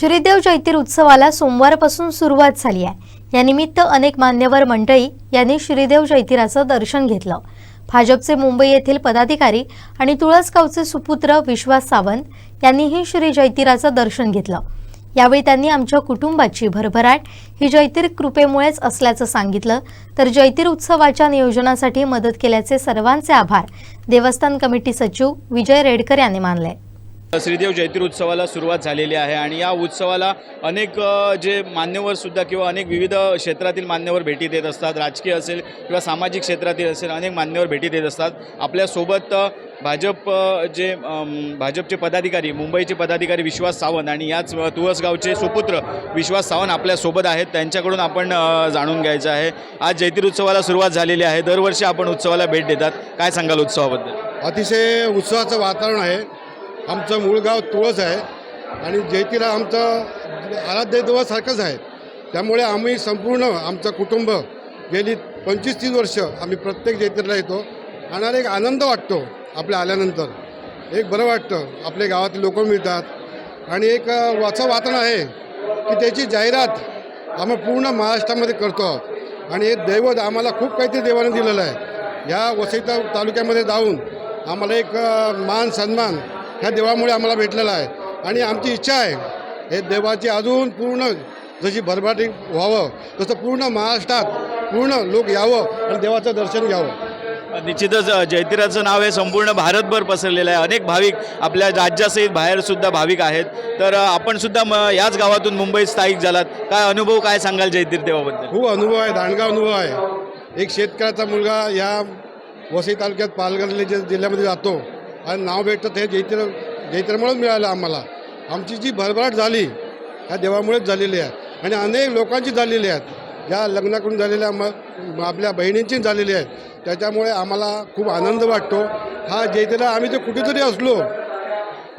श्रीदेव जैतिर उत्सवाला सोमवारपासून सुरुवात झाली आहे. यानिमित्त अनेक मान्यवर मंडळी यांनी श्रीदेव जैतिराचं दर्शन घेतलं. भाजपचे मुंबई येथील पदाधिकारी आणि तुळसगावचे सुपुत्र विश्वास सावंत यांनीही श्री जैतीराचं दर्शन घेतलं. यावेळी त्यांनी आमच्या कुटुंबाची भरभराट ही जैतीर कृपेमुळेच असल्याचं सांगितलं. तर जैतीर उत्सवाच्या नियोजनासाठी मदत केल्याचे सर्वांचे आभार. देवस्थान कमिटी सचिव विजय रेडकर यांनी मानले. श्रीदेव जयतीर उत्सवाला सुरुवात झालेली आहे आणि या उत्सवाला अनेक जे मान्यवर सुद्धा किंवा अनेक विविध क्षेत्रातील मान्यवर भेटी देत असतात राजकीय असेल किंवा सामाजिक क्षेत्रातील असेल अनेक मान्यवर भेटी देत असतात. आपल्यासोबत भाजप जे भाजपचे पदाधिकारी मुंबईचे पदाधिकारी विश्वास सावंत आणि याच तुळसगावचे सुपुत्र विश्वास सावंत आपल्यासोबत आहेत. त्यांच्याकडून आपण जाणून घ्यायचं आहे. आज जयतीर उत्सवाला सुरुवात झालेली आहे. दरवर्षी आपण उत्सवाला भेट देतात. काय सांगाल उत्सवाबद्दल? अतिशय उत्सवाचं वातावरण आहे. आमचं मूळ गाव तुळस आहे आणि जयतीला आमचं आराध्य देवासारखंच आहे. त्यामुळे आम्ही संपूर्ण आमचं कुटुंब गेली पंचवीस तीस वर्ष आम्ही प्रत्येक जयतीला येतो. आणि एक आनंद वाटतो आपल्या आल्यानंतर. एक बरं वाटतं आपल्या गावातील लोक मिळतात. आणि एक वाचं वातावरण आहे की त्याची जाहिरात आम्ही पूर्ण महाराष्ट्रामध्ये करतो आहोत. आणि हे दैवत आम्हाला खूप काहीतरी देवाने दिलेलं आहे. ह्या वसईता तालुक्यामध्ये जाऊन आम्हाला एक मान सन्मान ह्या देवामुळे आम्हाला भेटलेला आहे. आणि आमची इच्छा आहे हे देवाची अजून पूर्ण जशी भरभाटी व्हावं तसं पूर्ण महाराष्ट्रात पूर्ण लोक यावं आणि देवाचं दर्शन घ्यावं. निश्चितच जयतिराचं नाव हे संपूर्ण भारतभर पसरलेलं आहे. अनेक भाविक आपल्या राज्यासहित बाहेरसुद्धा भाविक आहेत. तर आपण सुद्धा म याच गावातून मुंबईत स्थायिक झालात. काय अनुभव काय सांगाल जयतीर देवाबद्दल? खूप अनुभव आहे दांडगा अनुभव आहे. एक शेतकऱ्याचा मुलगा या वसई तालुक्यात पालघर जिल्ह्यामध्ये जातो. आणि नाव भेटतं ते जैत्र जैतिरामुळेच मिळालं आम्हाला. आमची जी भरभराट झाली ह्या देवामुळेच झालेली आहे. आणि अनेक लोकांची झालेली आहेत. ज्या लग्नाकडून झालेल्या मग आपल्या बहिणींची झालेली आहेत. त्याच्यामुळे आम्हाला खूप आनंद वाटतो. हा जैतिरा आम्ही ते कुठेतरी असलो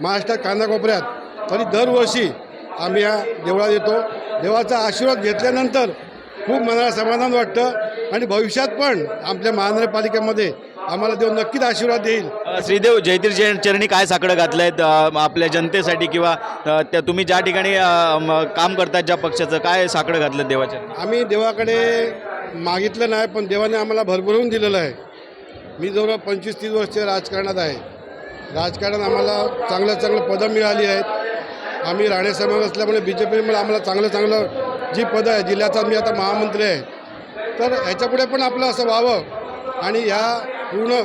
महाराष्ट्रात कानाकोपऱ्यात तरी दरवर्षी आम्ही या देवळात येतो. देवाचा आशीर्वाद घेतल्यानंतर खूप मनाला समाधान वाटतं. आणि भविष्यात पण आपल्या महानगरपालिकेमध्ये आम्हाला देव नक्कीच आशीर्वाद देईल. श्रीदेव जयतीर जय- चरणी काय साकडं घातलं आहेत आपल्या जनतेसाठी किंवा त्या तुम्ही ज्या ठिकाणी काम करतात ज्या पक्षाचं काय साकडं घातलं देवाच्या? आम्ही देवाकडे मागितलं नाही पण देवाने आम्हाला भरभरून दिलेलं आहे. मी जवळ पंचवीस तीस वर्ष राजकारणात आहे. राजकारणात आम्हाला चांगलं चांगलं पदं मिळाली आहेत. आम्ही राणे समाज असल्यामुळे बी जे पीमुळे आम्हाला चांगलं चांगलं जी पदं आहे जिल्ह्याचा मी आता महामंत्री आहे. तर ह्याच्यापुढे पण आपलं असं व्हावं. आणि ह्या पूर्ण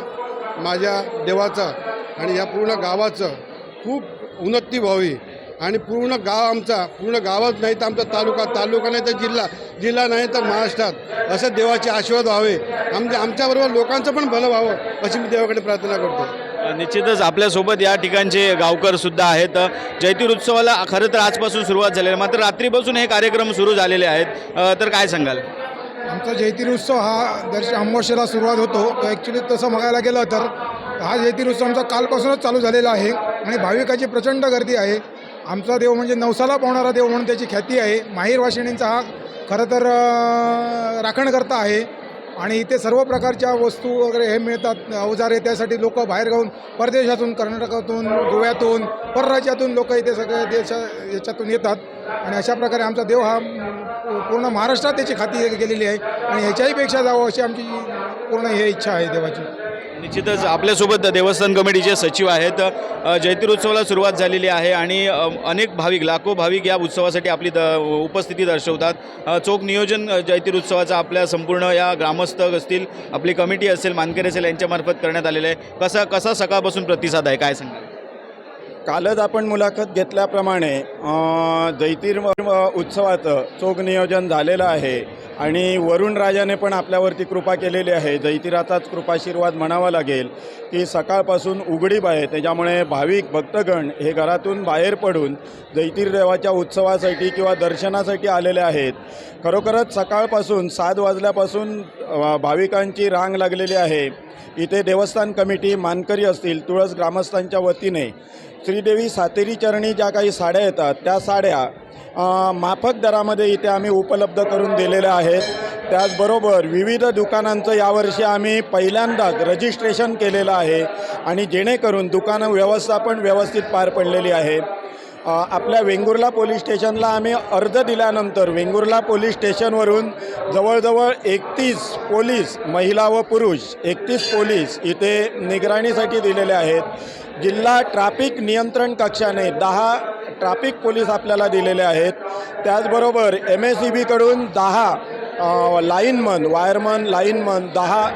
माझ्या देवाचं आणि या पूर्ण गावाचं खूप उन्नती व्हावी. आणि पूर्ण गाव आमचा पूर्ण गावच नाही तर आमचा तालुका तालुका नाही तर जिल्हा जिल्हा नाही तर महाराष्ट्रात. असं देवाचे आशीर्वाद व्हावे. आमच्या आमच्याबरोबर लोकांचं पण भलं व्हावं अशी मी देवाकडे प्रार्थना करतो. निश्चितच आपल्यासोबत या ठिकाणचे गावकर सुद्धा आहेत. जयतीर उत्सवाला खरं तर आजपासून सुरुवात झालेली मात्र रात्रीपासून हे कार्यक्रम सुरू झालेले आहेत. तर काय सांगाल? आमचा जयतीर उत्सव हा दर्श अमावस्येला सुरुवात होतो. तो ॲक्च्युली तसं बघायला गेलं तर हा जयतीर उत्सव आमचा कालपासूनच चालू झालेला आहे आणि भाविकाची प्रचंड गर्दी आहे. आमचा देव म्हणजे नवसाला पावणारा देव म्हणून त्याची ख्याती आहे. माहीर वाशिणींचा हा खरं तर राखणकर्ता आहे. आणि इथे सर्व प्रकारच्या वस्तू वगैरे हे मिळतात. अवजारे त्यासाठी लोक बाहेर गाऊन परदेशातून कर्नाटकातून गोव्यातून परराज्यातून लोक इथे सगळ्या देशा याच्यातून येतात. आणि अशा प्रकारे आमचा देव हा पूर्ण महाराष्ट्रात त्याची खाती गेलेली आहे. आणि ह्याच्याहीपेक्षा जावं अशी आमची पूर्ण हे इच्छा आहे देवाची. निश्चितच आपल्यासोबत देवस्थान कमिटीचे सचिव आहेत. अ, जयतीर उत्सवाला सुरुवात झालेली आहे आणि अनेक भाविक लाखो भाविक या उत्सवासाठी आपली द उपस्थिती दर्शवतात. चोख नियोजन जयतीर उत्सवाचा आपल्या संपूर्ण या ग्रामस्थ असतील आपली कमिटी असेल मानकरी असेल यांच्यामार्फत करण्यात आलेलं आहे. कसा कसा सकाळपासून प्रतिसाद आहे? काय सांगा कालच आपण मुलाखत घेतल्याप्रमाणे जैतीर उत्सवाचं चोख नियोजन झालेलं आहे आणि वरुण राजाने पण आपल्यावरती कृपा केलेली आहे. जैतिराचाच कृपाशीर्वाद म्हणावा लागेल की सकाळपासून उघडीप आहे. त्याच्यामुळे भाविक भक्तगण हे घरातून बाहेर पडून जैतीर देवाच्या उत्सवासाठी किंवा दर्शनासाठी आलेले आहेत. खरोखरच सकाळपासून सात वाजल्यापासून भाविकांची रांग लागलेली आहे. इथे देवस्थान कमिटी मानकरी असतील तुळस ग्रामस्थांच्या वतीने श्रीदेवी सातेरी चरणी ज्या काही साड्या येतात त्या साड्या माफक दरामध्ये इथे आम्ही उपलब्ध करून दिलेल्या आहेत. त्याचबरोबर विविध दुकानांचं यावर्षी आम्ही पहिल्यांदाच रजिस्ट्रेशन केलेलं आहे आणि जेणेकरून दुकानं व्यवस्थापन व्यवस्थित पार पडलेली आहे. आपल्या वेंगुर्ला पोलीस स्टेशनला आम्ही अर्ज दिल्यानंतर वेंगुर्ला पोलीस स्टेशनवरून जवळजवळ एकतीस पोलीस महिला व पुरुष एकतीस पोलीस इथे निगराणीसाठी दिलेले आहेत. जिल्हा ट्रॅफिक नियंत्रण कक्षाने दहा ट्रॅफिक पोलीस आपल्याला दिलेले आहेत. त्याचबरोबर एम एस सी बीकडून दहा लाईनमन वायरमन लाईनमन दहा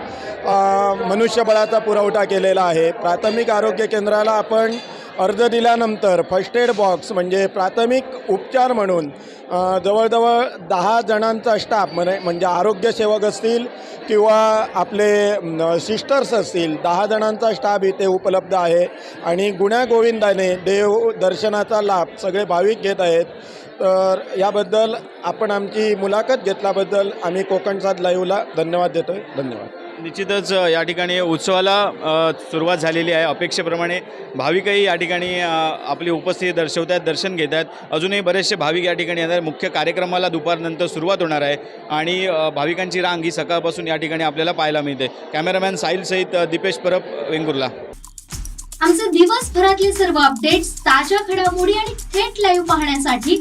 मनुष्यबळाचा पुरवठा केलेला आहे. प्राथमिक आरोग्य केंद्राला आपण अर्ज दिल्यानंतर फर्स्ट एड बॉक्स म्हणजे प्राथमिक उपचार म्हणून जवळजवळ दहा जणांचा स्टाफ म्हणे म्हणजे आरोग्यसेवक असतील किंवा आपले सिस्टर्स असतील दहा जणांचा स्टाफ इथे उपलब्ध आहे. आणि गुण्यागोविंदाने देव दर्शनाचा लाभ सगळे भाविक घेत आहेत. तर याबद्दल आपण आमची मुलाखत घेतल्याबद्दल आम्ही कोकणसाद लाईव्हला धन्यवाद देतो आहे धन्यवाद. निश्चितच या ठिकाणी उत्सवाला सुरुवात झालेली आहे. अपेक्षेप्रमाणे भाविकही या ठिकाणी आपली उपस्थिती दर्शवत आहेत दर्शन घेत आहेत अजूनही बरेचसे भाविक या ठिकाणी येणार. मुख्य कार्यक्रमाला दुपारनंतर सुरुवात होणार आहे. आणि भाविकांची रांग ही सकाळपासून या ठिकाणी आपल्याला पाहायला मिळते. कॅमेरामॅन साहिल सहित दीपेश परब वेंगुर्ला. आमचे दिवसभरातले सर्व अपडेट्स ताज्या घडामोडी आणि थेट लाईव्ह पाहण्यासाठी